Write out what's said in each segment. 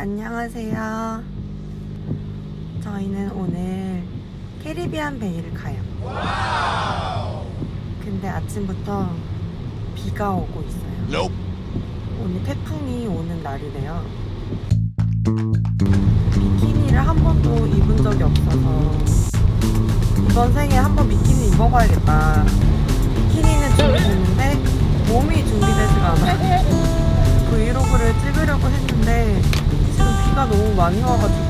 안녕하세요. 저희는 오늘 캐리비안 베이를 가요. 근데 아침부터 비가 오고 있어요. 오늘 태풍이 오는 날이래요. 비키니를 한 번도 입은 적이 없어서 이번 생에 한 번 비키니 입어봐야겠다. 비키니는 준비됐는데 몸이 준비되지가 않아요. 브이로그를 찍으려고 했는데 많이 와가지고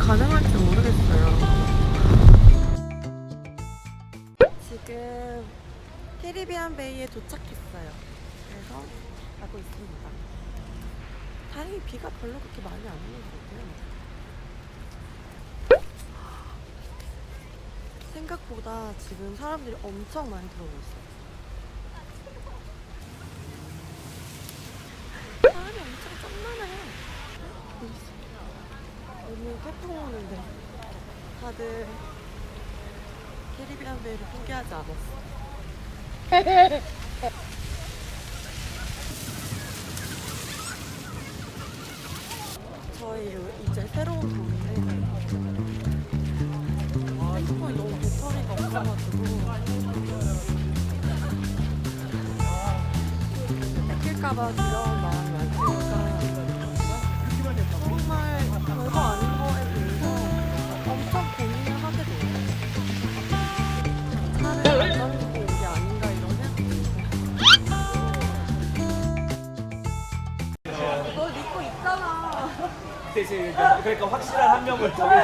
가능할지 모르겠어요. 지금 캐리비안 베이에 도착했어요. 그래서 가고 있습니다. 다행히 비가 별로 그렇게 많이 안 오는 것 같아요. 생각보다 지금 사람들이 엄청 많이 들어오고 있어요. 사람이 엄청 짱 많아요. 오늘 태풍 오는데 다들 캐리비안 베이를 포기하지 않았어. 저희 요- 이제 새로운 도인데 핸드폰이 너무 배터리가 없어가지고 뺏길까봐 그러니까 확실한 한 명을 정해.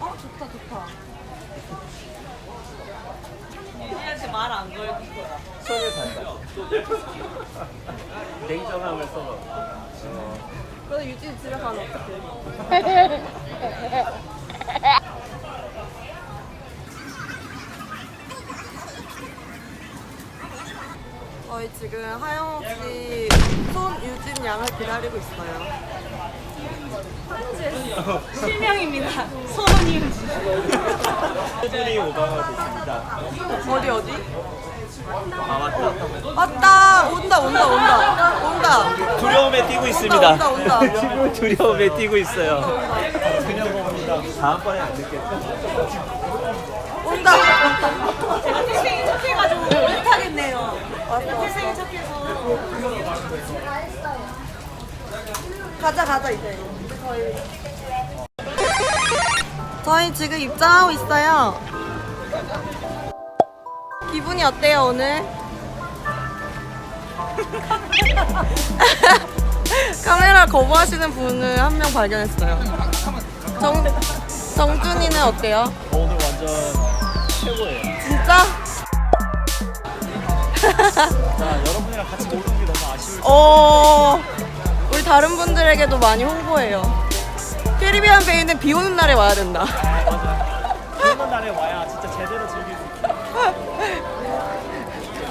어 좋다 좋다. 손을 산다. 냉정함을 써서. 그래서 유진 집에 가면 어떡해? 저희 지금 하영옥 씨손 유진 양을 기다리고 있어요. 실명입니다. 소원이 수준이 오가고 있습니다. 어디 어디? 아 맞다. 왔다 온다 온다 온다 온다 두려움에 뛰고 온다 있습니다. 온다 온다. 지금 두려움에 뛰고 있어요. 그냥 봅니다. 다음번에 안 듣겠죠? 온다. 제가 태생이 착해가지고 못하겠네요. 왔어. 착해서 가자 가자 이제 저희 저희 지금 입장하고 있어요 기분이 어때요 오늘? 카메라 거부하시는 분을 한 명 발견했어요 정, 정준이는 어때요? 오늘 완전 최고예요. 자, 여러분이랑 같이 노는 게 너무 아쉬울 어 우리 다른 분들에게도 많이 홍보해요. 캐리비안 베이는 비 오는 날에 와야 된다. 그런 날에 와야 진짜 제대로 즐길 수 있어요.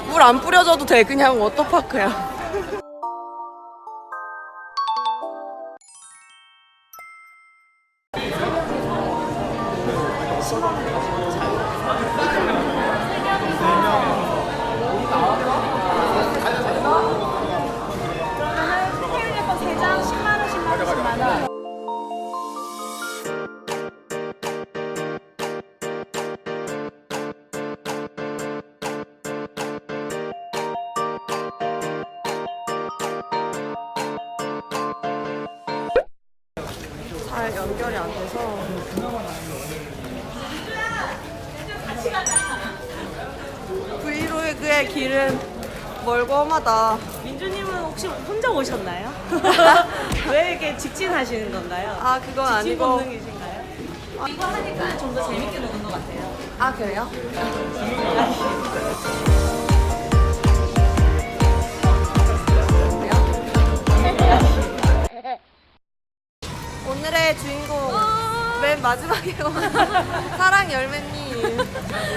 물 안 뿌려줘도 돼. 그냥 워터파크야 잘 연결이 안 돼서 브이로그의 길은 멀고 험하다 민주님은 혹시 혼자 오셨나요? 왜 이렇게 직진하시는 건가요? 아 그건 직진 아니고 본능이신가요? 이거 하니까 좀 더 재밌게 노는 것 같아요. 아 그래요? 오늘의 주인공 맨 마지막에 온 사랑 열매님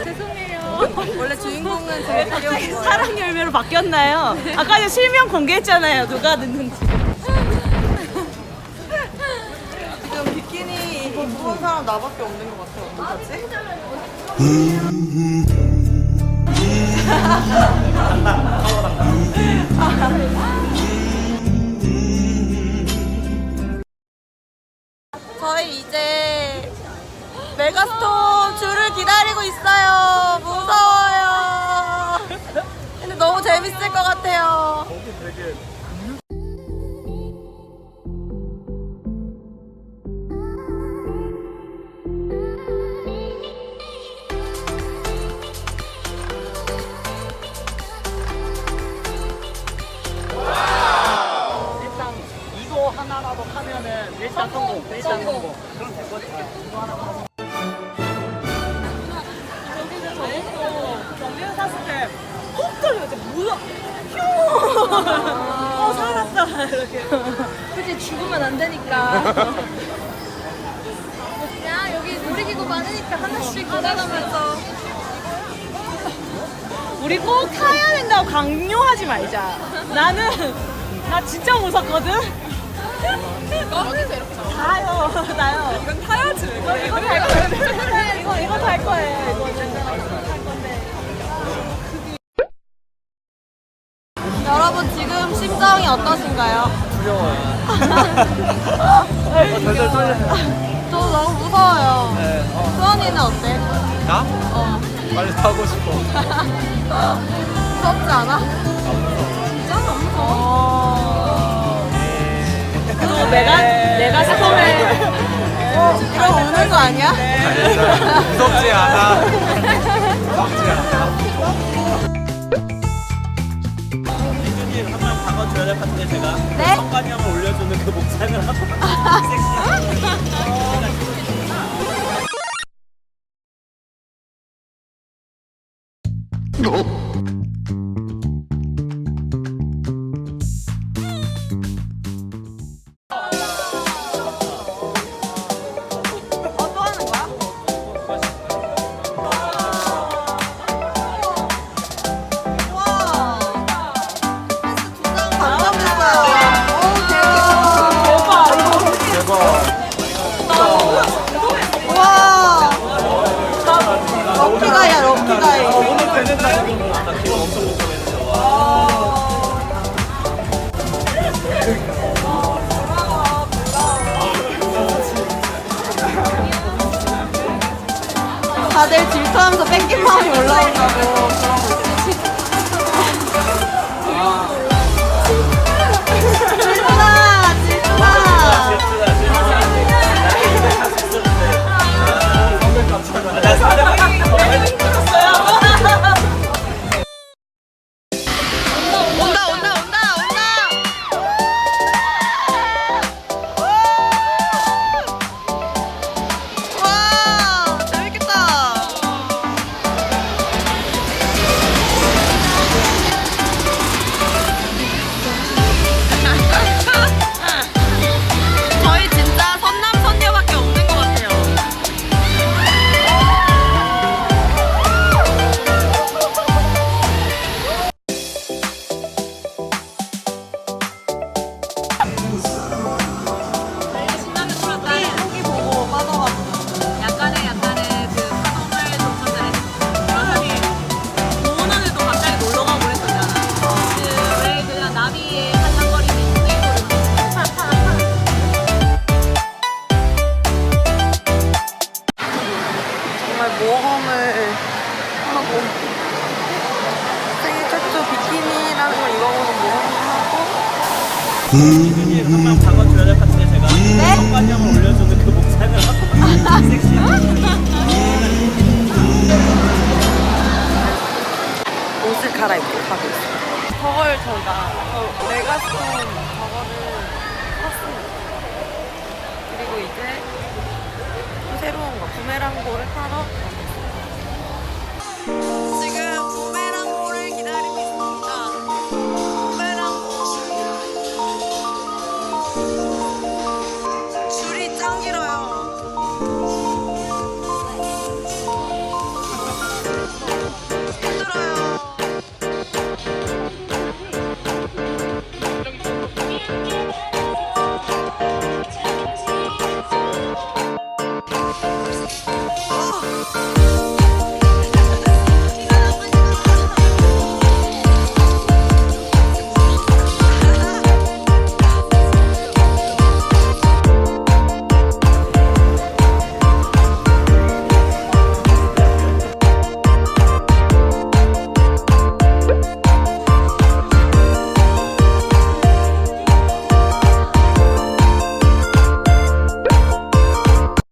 죄송해요. 원래 주인공은 제일 온 갑자기 거예요 사랑 열매로 바뀌었나요? 아까 전 실명 공개했잖아요. 누가 듣는지. 지금 비키니 입고 본 사람 나밖에 없는 것 같아요 어떡하지? 메가스톤 줄을 기다리고 있어요. 무서워요. 근데 너무 재밌을 것 같아요. 일단 이거 하나라도 하면은 일단 성공. 일단 성공. 그럼 될 거지. 이거 하나. 경비를 샀을 때꼭 떨려져 뭐야 휴! 어 살았다. 이렇게. 그치 죽으면 안 되니까. 그냥 여기 놀이기구 많으니까 하나씩 돌아가면서. 우리 꼭 타야 된다고 강요하지 말자. 나는 나 진짜 무섭거든? 어디서 이렇게 다요 나요. 이건 타야지 이거 이거 탈 거예요. 이거 이거 탈 거예요. 이거는 탈 건데 심정이 어떠신가요? 두려워요. 어, 덜덜 떨려. 저 너무 무서워요. 네. 어. 수원이는 어때? 나? 어. 빨리 타고 싶어. 무섭지 않아? 진짜 안 무서워. 그리고 내가 내가 스톤에 이거 우는 거 아니야? 무섭지 않아. 무섭지 않아. 한번 것 같은데 제가 네? 성관이 형을 올려주는 그 목상을 하고 섹시한 다들 질투하면서 뺏긴 마음이 올라온다고 그러고 있어. 민준님 한번 박아줘야 될 것 같은데 제가 네? 성관이 형을 올려주는 그 목상을 하고 섹시한 옷을 갈아입고 가고 있어요. 저걸 저희가 저 메가스톤 저거를 샀습니다. 그리고 이제 또 새로운 거 부메랑고를 타러